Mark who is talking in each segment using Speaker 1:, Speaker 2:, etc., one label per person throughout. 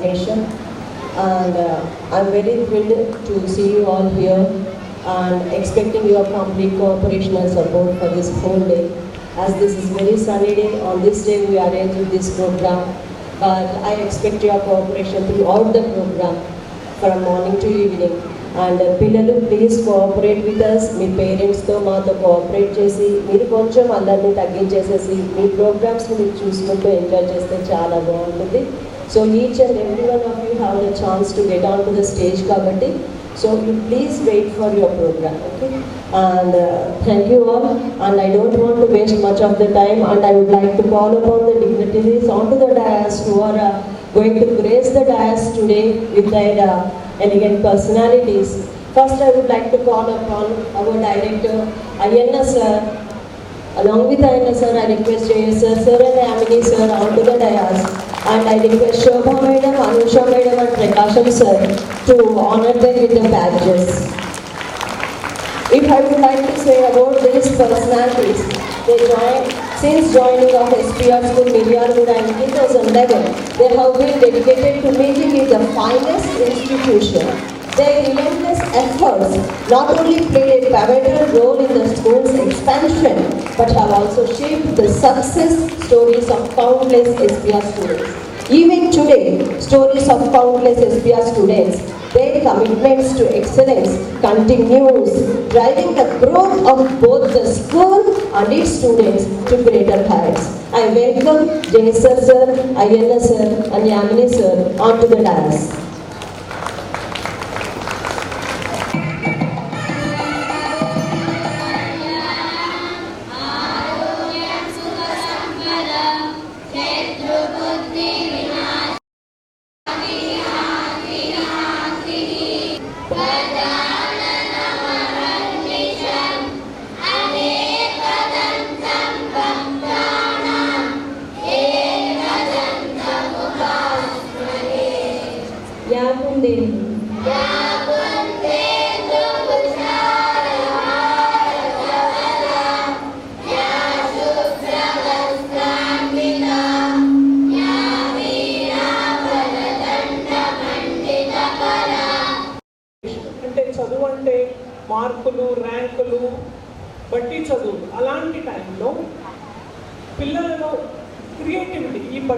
Speaker 1: presentation and uh, I'm very thrilled to see you all here and expecting your complete cooperation and support for this whole day as this is very sunny day on this day we are arranged this program but I expect your cooperation throughout the program from morning to evening and పిల్లలు please cooperate with us మీ పేరెంట్స్తో మాతో cooperate చేసి మీరు కొంచెం అందరినీ తగ్గించేసేసి మీ programmes మీరు చూసుకుంటూ ఎంజాయ్ చేస్తే చాలా బాగుంటుంది So each and every one of you have the chance to get on to the stage కాబట్టి so you please wait for your programme okay and thank you all and I don't want to waste much of the time and I would like to call upon the dignitaries on to the dais who are going to grace the dais today with their uh, elegant personalities. First, I would like to call upon our director, Ayanna sir. Along with Ayanna sir, I request JS sir and Amini sir onto the dais. And I request Shobha Madam, Anusha Madam and Prakasham Sir to honor them with the badges. If I would like to say about these personalities, they joined, since joining of SPR School Miryarwood in 2011, they have been dedicated to making it the finest institution. Their relentless efforts not only played a pivotal role in the school's expansion, but have also shaped the success stories of countless SBR students. Even today, stories of countless SBR students, their commitments to excellence continues, driving the growth of both the school and its students to greater heights. I welcome Janisar sir, Ayanna sir, and Yamini sir onto the dais.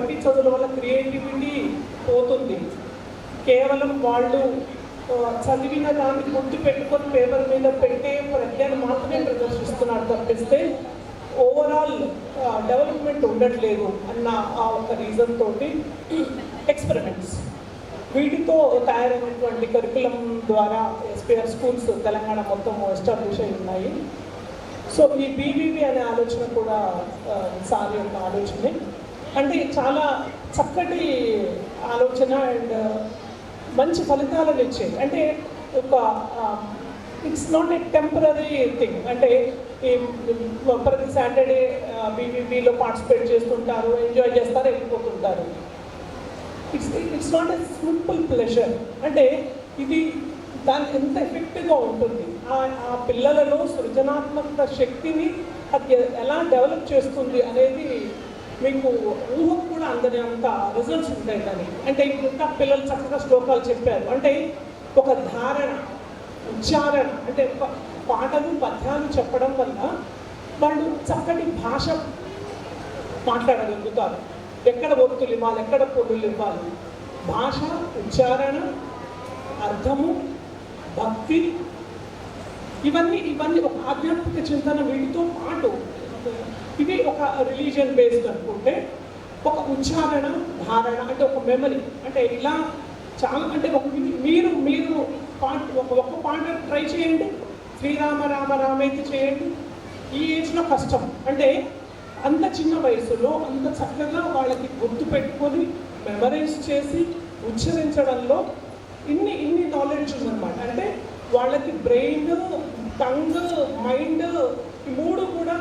Speaker 2: Committee చదువుల వల్ల creativity పోతుంది కేవలం వాళ్ళు చదివిన దాన్ని గుర్తు పెట్టుకొని paper మీద పెట్టే ప్రజ్ఞను మాత్రమే ప్రదర్శిస్తున్నారు తప్పిస్తే ఓవరాల్ డెవలప్మెంట్ ఉండట్లేదు అన్న ఆ ఒక రీజన్ తోటి ఎక్స్పెరిమెంట్స్ వీటితో తయారైనటువంటి కరికులం ద్వారా ఎస్పీఆర్ స్కూల్స్ తెలంగాణ మొత్తం ఎస్టాబ్లిష్ అయి ఉన్నాయి సో ఈ బీబీబీ అనే ఆలోచన కూడా సార్ యొక్క ఆలోచనే అంటే చాలా చక్కటి ఆలోచన అండ్ uh, మంచి ఫలితాలను ఇచ్చేది అంటే ఒక it's not a temporary thing అంటే ఈ ప్రతి సాటర్డే బీబీబీలో పార్టిసిపేట్ చేస్తుంటారు ఎంజాయ్ చేస్తారు వెళ్ళిపోతుంటారు it's it's not a simple pleasure అంటే ఇది దాని ఎంత ఎఫెక్టివ్గా ఉంటుంది ఆ పిల్లలలో సృజనాత్మక శక్తిని అది ఎలా డెవలప్ చేస్తుంది అనేది మీకు ఊహకు కూడా అందరి అంత రిజల్ట్స్ ఉంటాయి కానీ అంటే ఇంత పిల్లలు చక్కగా శ్లోకాలు చెప్పారు అంటే ఒక ధారణ ఉచ్చారణ అంటే పాటలు పద్యాలు చెప్పడం వల్ల వాళ్ళు చక్కటి భాష మాట్లాడగలుగుతారు ఎక్కడ ఒత్తులు ఇవ్వాలి ఎక్కడ పొడులు ఇవ్వాలి భాష ఉచ్చారణ అర్థము భక్తి ఇవన్నీ ఇవన్నీ ఒక ఆధ్యాత్మిక చింతన వీటితో పాటు ఇది ఒక రిలీజియన్ బేస్డ్ అనుకుంటే ఒక ఉచ్చారణ ధారణ అంటే ఒక మెమరీ అంటే ఇలా చాలా అంటే ఒక మీరు మీరు పాట ఒక్క పాట ట్రై చేయండి శ్రీరామ రామ రామైతే చేయండి ఈ ఏజ్లో కష్టం అంటే అంత చిన్న వయసులో అంత చక్కగా వాళ్ళకి గుర్తు పెట్టుకొని మెమరైజ్ చేసి ఉచ్చరించడంలో ఇన్ని ఇన్ని నాలెడ్జ్ ఉందన్నమాట అంటే వాళ్ళకి బ్రెయిన్ టంగ్ మైండ్ ఈ మూడు కూడా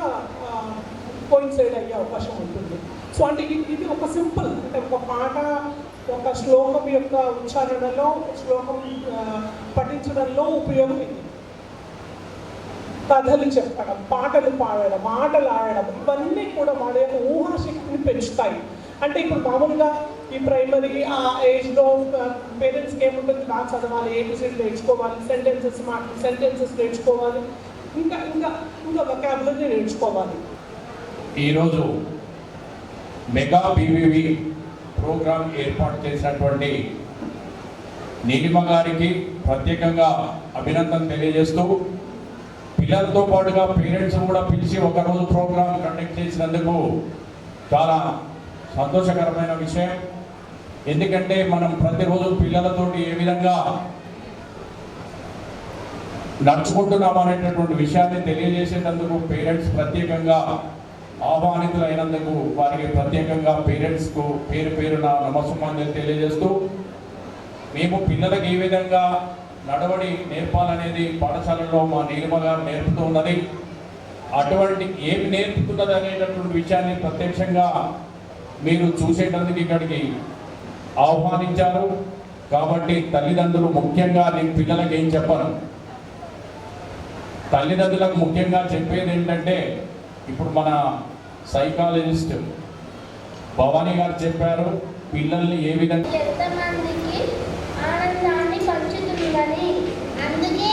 Speaker 2: సైడ్ అయ్యే అవకాశం ఉంటుంది సో అంటే ఇది ఒక సింపుల్ అంటే ఒక పాట ఒక శ్లోకం యొక్క ఉచ్చారణలో శ్లోకం పఠించడంలో ఉపయోగం ఇది కథలు చెప్పడం పాటలు పాడడం ఆటలు ఆడడం ఇవన్నీ కూడా మన యొక్క ఊహాశక్తిని పెంచుతాయి అంటే ఇప్పుడు మామూలుగా ఈ ప్రైమరీ ఆ ఏజ్లో పేరెంట్స్కి ఏముంటుంది బాగా చదవాలి ఏబిసిడ్ నేర్చుకోవాలి సెంటెన్సెస్ మాట సెంటెన్సెస్ నేర్చుకోవాలి ఇంకా ఇంకా ఇంకా ఒక వొకాబులరీ నేర్చుకోవాలి
Speaker 3: ఈరోజు మెగా పీవీవి ప్రోగ్రాం ఏర్పాటు చేసినటువంటి నీలిమ గారికి ప్రత్యేకంగా అభినందన తెలియజేస్తూ పిల్లలతో పాటుగా పేరెంట్స్ కూడా పిలిచి ఒకరోజు ప్రోగ్రాం కండక్ట్ చేసినందుకు చాలా సంతోషకరమైన విషయం ఎందుకంటే మనం ప్రతిరోజు పిల్లలతో ఏ విధంగా నడుచుకుంటున్నామనేటటువంటి విషయాన్ని తెలియజేసేటందుకు పేరెంట్స్ ప్రత్యేకంగా ఆహ్వానితులైనందుకు వారికి ప్రత్యేకంగా పేరెంట్స్కు పేరు నా నమస్సుమాన్యం తెలియజేస్తూ మేము పిల్లలకు ఏ విధంగా నడవడి నేర్పాలనేది పాఠశాలలో మా నీలిమ గారు అటువంటి ఏమి నేర్పుతున్నది అనేటటువంటి విషయాన్ని ప్రత్యక్షంగా మీరు చూసేటందుకు ఇక్కడికి ఆహ్వానించారు కాబట్టి తల్లిదండ్రులు ముఖ్యంగా నేను పిల్లలకు ఏం చెప్పను తల్లిదండ్రులకు ముఖ్యంగా చెప్పేది ఏంటంటే ఇప్పుడు మన సైకాలజిస్ట్ భవానీ గారు చెప్పారు పిల్లల్ని ఏ విధంగా
Speaker 4: ఎంతమందికి ఆనందాన్ని పంచుతుందని
Speaker 5: అందుకే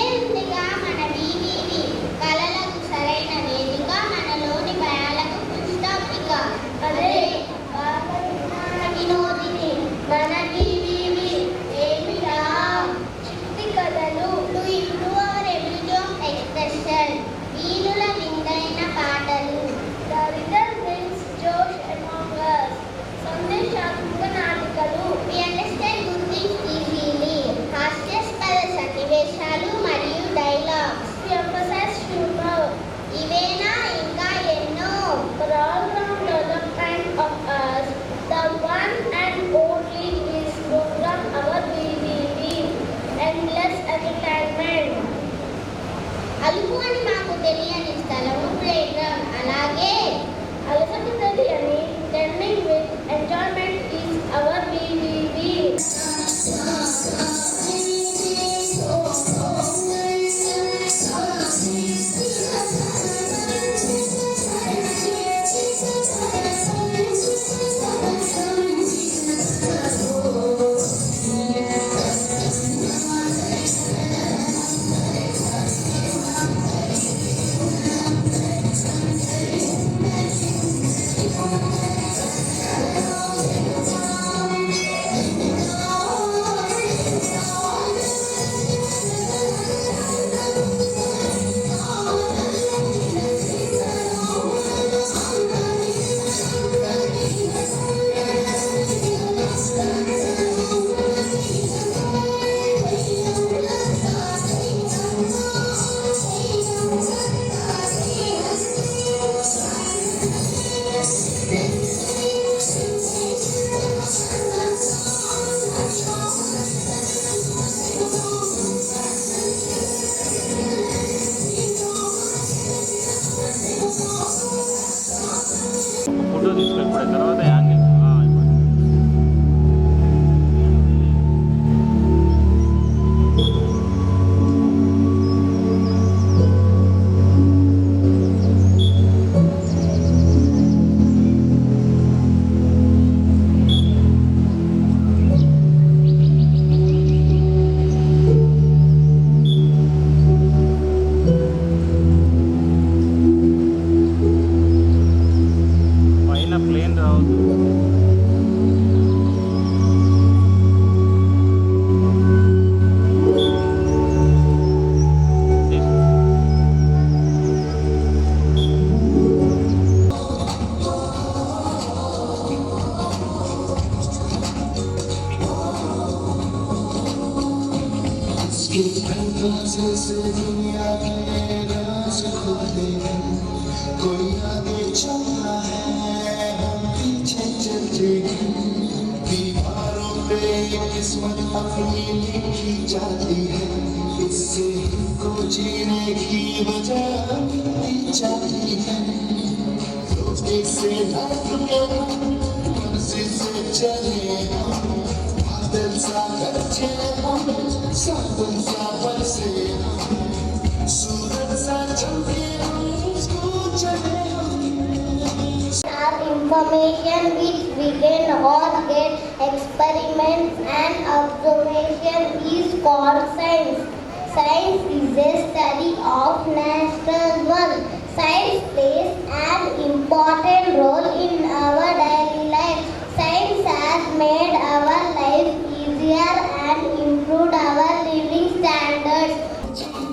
Speaker 5: information which we can all get, experiments and observation is called science. Science is a study of natural world. Science plays an important role in our daily life. Science has made our life easier and improved our living standards.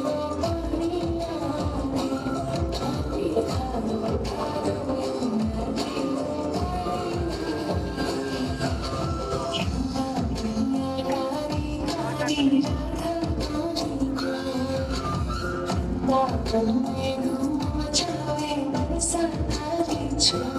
Speaker 4: my you.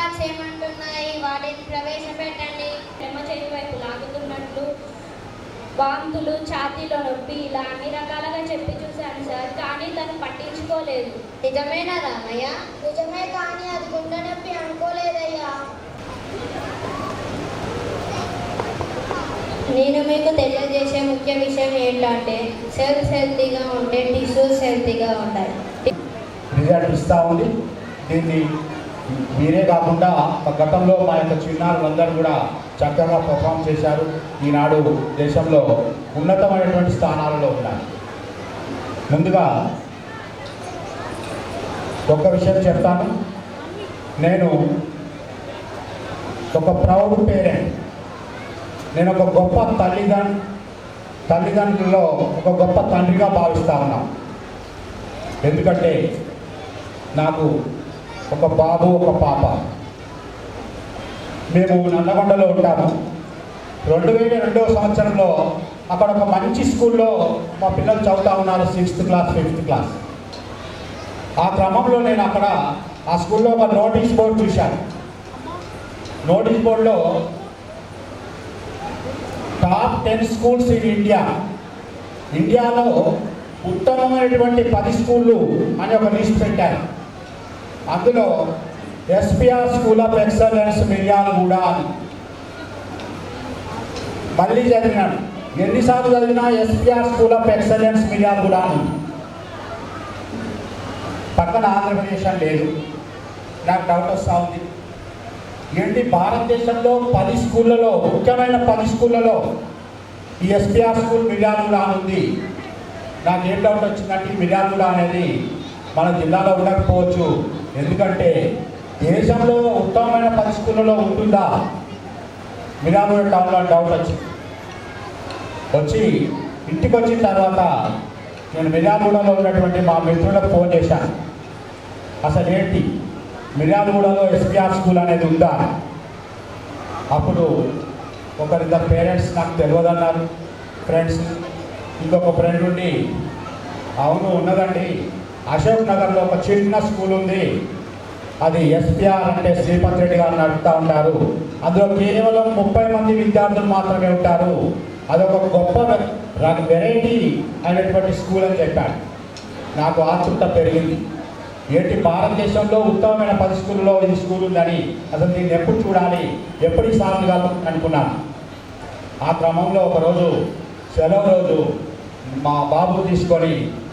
Speaker 4: పాలు చేయమంటున్నాయి వాటిని ప్రవేశపెట్టండి ఎడమ చేతి వైపు లాగుతున్నట్లు వాంతులు ఛాతీలో నొప్పి ఇలా అన్ని రకాలుగా చెప్పి చూశాను సార్ కానీ తను పట్టించుకోలేదు నిజమేనా రామయ్య
Speaker 5: నిజమే కానీ అది గుండె నొప్పి అనుకోలేదయ్యా
Speaker 4: నేను మీకు తెలియజేసే ముఖ్య విషయం ఏంటంటే సెల్స్ హెల్తీగా ఉంటే టిష్యూస్ హెల్తీగా ఉంటాయి
Speaker 6: రిజల్ట్ ఇస్తా ఉంది దీన్ని మీరే కాకుండా గతంలో మా యొక్క చిన్నారులందరూ కూడా చక్కగా పర్ఫామ్ చేశారు ఈనాడు దేశంలో ఉన్నతమైనటువంటి స్థానాలలో ఉన్నారు ముందుగా ఒక విషయం చెప్తాను నేను ఒక ప్రౌడ్ పేరెంట్ నేను ఒక గొప్ప తల్లిదండ్రు తల్లిదండ్రుల్లో ఒక గొప్ప తండ్రిగా భావిస్తా ఉన్నాను ఎందుకంటే నాకు ఒక బాబు ఒక పాప మేము నల్లగొండలో ఉంటాము రెండు వేల రెండవ సంవత్సరంలో అక్కడ ఒక మంచి స్కూల్లో మా పిల్లలు చదువుతా ఉన్నారు సిక్స్త్ క్లాస్ ఫిఫ్త్ క్లాస్ ఆ క్రమంలో నేను అక్కడ ఆ స్కూల్లో ఒక నోటీస్ బోర్డు చూశాను నోటీస్ బోర్డులో top ten schools in India ఇండియాలో ఉత్తమమైనటువంటి పది స్కూళ్ళు అని ఒక లిస్ట్ పెట్టారు అందులో ఎస్పిఆర్ స్కూల్ ఆఫ్ ఎక్సలెన్స్ కూడా అని మళ్ళీ చదివినాడు ఎన్నిసార్లు చదివినా ఎస్పిఆర్ స్కూల్ ఆఫ్ ఎక్సలెన్స్ కూడా అని పక్కన ఆంధ్రప్రదేశ్ అని లేదు నాకు డౌట్ వస్తూ ఉంది ఏంటి భారతదేశంలో పది స్కూళ్ళలో ముఖ్యమైన పది స్కూళ్ళలో ఈ ఎస్పిఆర్ స్కూల్ రానుంది ఉంది ఏం డౌట్ వచ్చిందంటే మిర్యాలు అనేది మన జిల్లాలో ఉండకపోవచ్చు ఎందుకంటే దేశంలో ఉత్తమమైన పరిస్థితులలో ఉంటుందా మిరామూర్ టౌన్లో డౌట్ వచ్చి వచ్చి ఇంటికి వచ్చిన తర్వాత నేను మిర్యాలగూడలో ఉన్నటువంటి మా మిత్రులకు ఫోన్ చేశాను అసలు ఏంటి మిర్యాలగూడలో ఎస్పీఆర్ స్కూల్ అనేది ఉందా అప్పుడు ఒకరిద్దరు పేరెంట్స్ నాకు తెలియదన్నారు ఫ్రెండ్స్ ఇంకొక ఫ్రెండ్ ఉండి అవును ఉన్నదండి అశోక్ నగర్లో ఒక చిన్న స్కూల్ ఉంది అది ఎస్పిఆర్ అంటే శ్రీపత్ రెడ్డి గారు నడుపుతూ ఉంటారు అందులో కేవలం ముప్పై మంది విద్యార్థులు మాత్రమే ఉంటారు అదొక గొప్ప వెరైటీ అయినటువంటి స్కూల్ అని చెప్పాడు నాకు ఆతృత పెరిగింది ఏంటి భారతదేశంలో ఉత్తమమైన పది స్కూల్లో ఇది స్కూల్ ఉందని అసలు నేను ఎప్పుడు చూడాలి ఎప్పుడు కాదు అనుకున్నాను ఆ క్రమంలో ఒకరోజు సెలవు రోజు మా బాబు తీసుకొని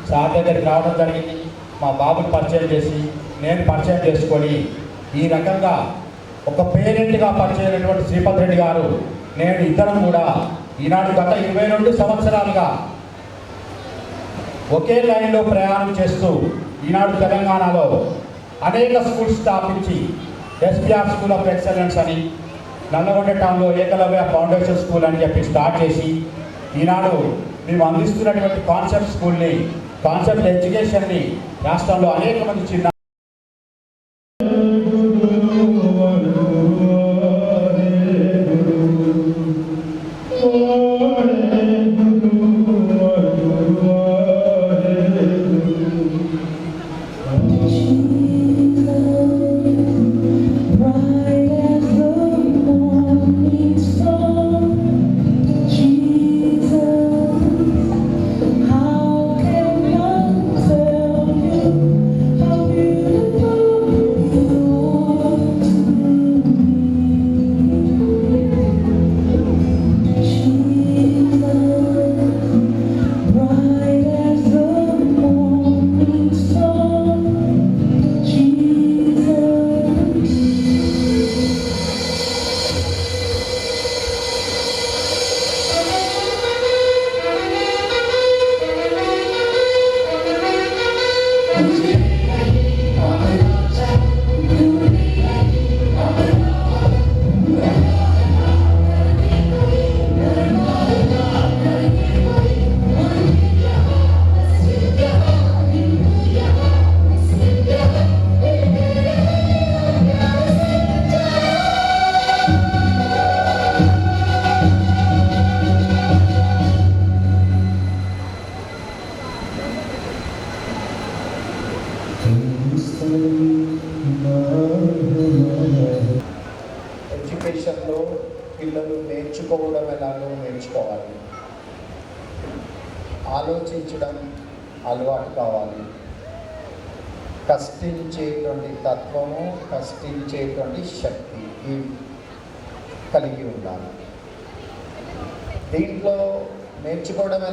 Speaker 6: సార్ దగ్గరికి రావడం జరిగింది మా బాబుని పరిచయం చేసి నేను పరిచయం చేసుకొని ఈ రకంగా ఒక పేరెంట్గా పరిచయం అయినటువంటి శ్రీపద్ రెడ్డి గారు నేను ఇద్దరం కూడా ఈనాడు గత ఇరవై రెండు సంవత్సరాలుగా ఒకే లైన్లో ప్రయాణం చేస్తూ ఈనాడు తెలంగాణలో అనేక స్కూల్స్ స్థాపించి ఎస్బిఆర్ స్కూల్ ఆఫ్ ఎక్సలెన్స్ అని నల్లగొండ టౌన్లో ఏకలవ్య ఫౌండేషన్ స్కూల్ అని చెప్పి స్టార్ట్ చేసి ఈనాడు మేము అందిస్తున్నటువంటి కాన్సెప్ట్ స్కూల్ని కాన్సెప్ట్ ఎడ్యుకేషన్ని రాష్ట్రంలో అనేక మంది చిన్న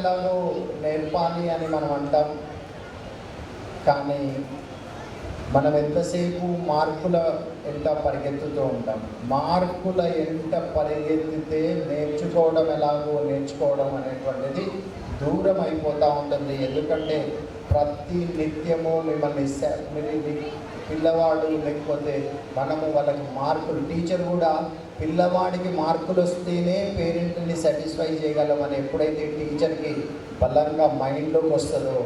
Speaker 7: మండలంలో నేర్పాలి అని మనం అంటాం కానీ మనం ఎంతసేపు మార్పుల ఎంత పరిగెత్తుతూ ఉంటాం మార్పుల ఎంత పరిగెత్తితే నేర్చుకోవడం ఎలాగో నేర్చుకోవడం అనేటువంటిది దూరం అయిపోతూ ఉంటుంది ఎందుకంటే ప్రతి నిత్యము మిమ్మల్ని పిల్లవాడు లేకపోతే మనము వాళ్ళకి మార్కులు టీచర్ కూడా పిల్లవాడికి మార్కులు వస్తేనే పేరెంట్ని సాటిస్ఫై చేయగలం అని ఎప్పుడైతే టీచర్కి బలంగా మైండ్లోకి వస్తుందో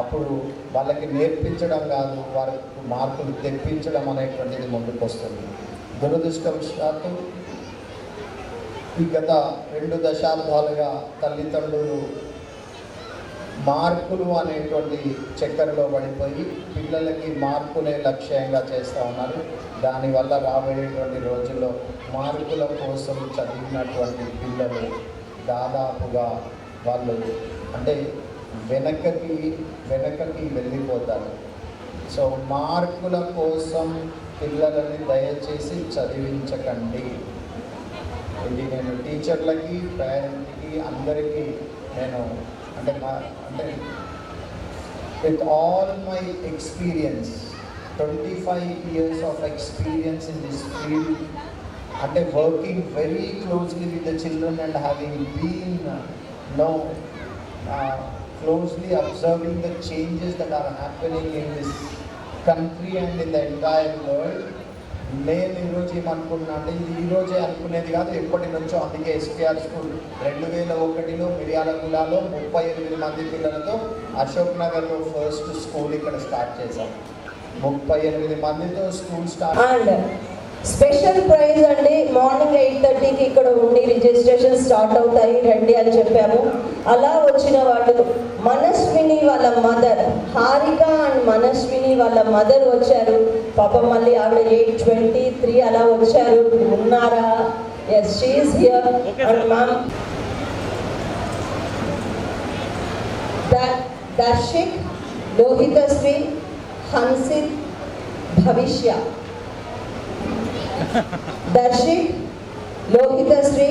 Speaker 7: అప్పుడు వాళ్ళకి నేర్పించడం కాదు వారికి మార్కులు తెప్పించడం అనేటువంటిది ముందుకు వస్తుంది దురదృష్టవశాత్తు ఈ గత రెండు దశాబ్దాలుగా తల్లిదండ్రులు మార్కులు అనేటువంటి చక్కెరలో పడిపోయి పిల్లలకి మార్కులే లక్ష్యంగా చేస్తూ ఉన్నారు దానివల్ల రాబోయేటువంటి రోజుల్లో మార్కుల కోసం చదివినటువంటి పిల్లలు దాదాపుగా వాళ్ళు అంటే వెనకకి వెనకకి వెళ్ళిపోతారు సో మార్కుల కోసం పిల్లలని దయచేసి చదివించకండి ఇది నేను టీచర్లకి పేరెంట్కి అందరికీ నేను అంటే మా అంటే with all my experience twenty five years of experience in this field అంటే working very closely with the children and having been no closely observing the changes that are happening in this country and in the entire world నేను ఈరోజు ఏమనుకున్నా అంటే ఇది ఈరోజే అనుకునేది కాదు ఎప్పటి నుంచో అందుకే ఎస్పీఆర్ స్కూల్ రెండు వేల ఒకటిలో మిరియాల జిల్లాలో ముప్పై ఎనిమిది మంది పిల్లలతో అశోక్ నగర్లో ఫస్ట్ స్కూల్ ఇక్కడ స్టార్ట్ చేశాం ముప్పై ఎనిమిది మందితో school start
Speaker 1: and special prize అండి మార్నింగ్ ఎయిట్ థర్టీకి ఇక్కడ ఉండి రిజిస్ట్రేషన్ స్టార్ట్ అవుతాయి రండి అని చెప్పాము అలా వచ్చిన వాళ్ళు మనస్విని వాళ్ళ మదర్ హారిక అండ్ మనస్విని వాళ్ళ మదర్ వచ్చారు పాపం మళ్ళీ ఆవిడ ఎయిట్ ట్వంటీ త్రీ అలా వచ్చారు ఉన్నారా yes she is here and ma'am
Speaker 8: Darshik Sri Hansith Bhavishya Darshik Sri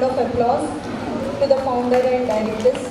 Speaker 8: round of applause to the founder and directors.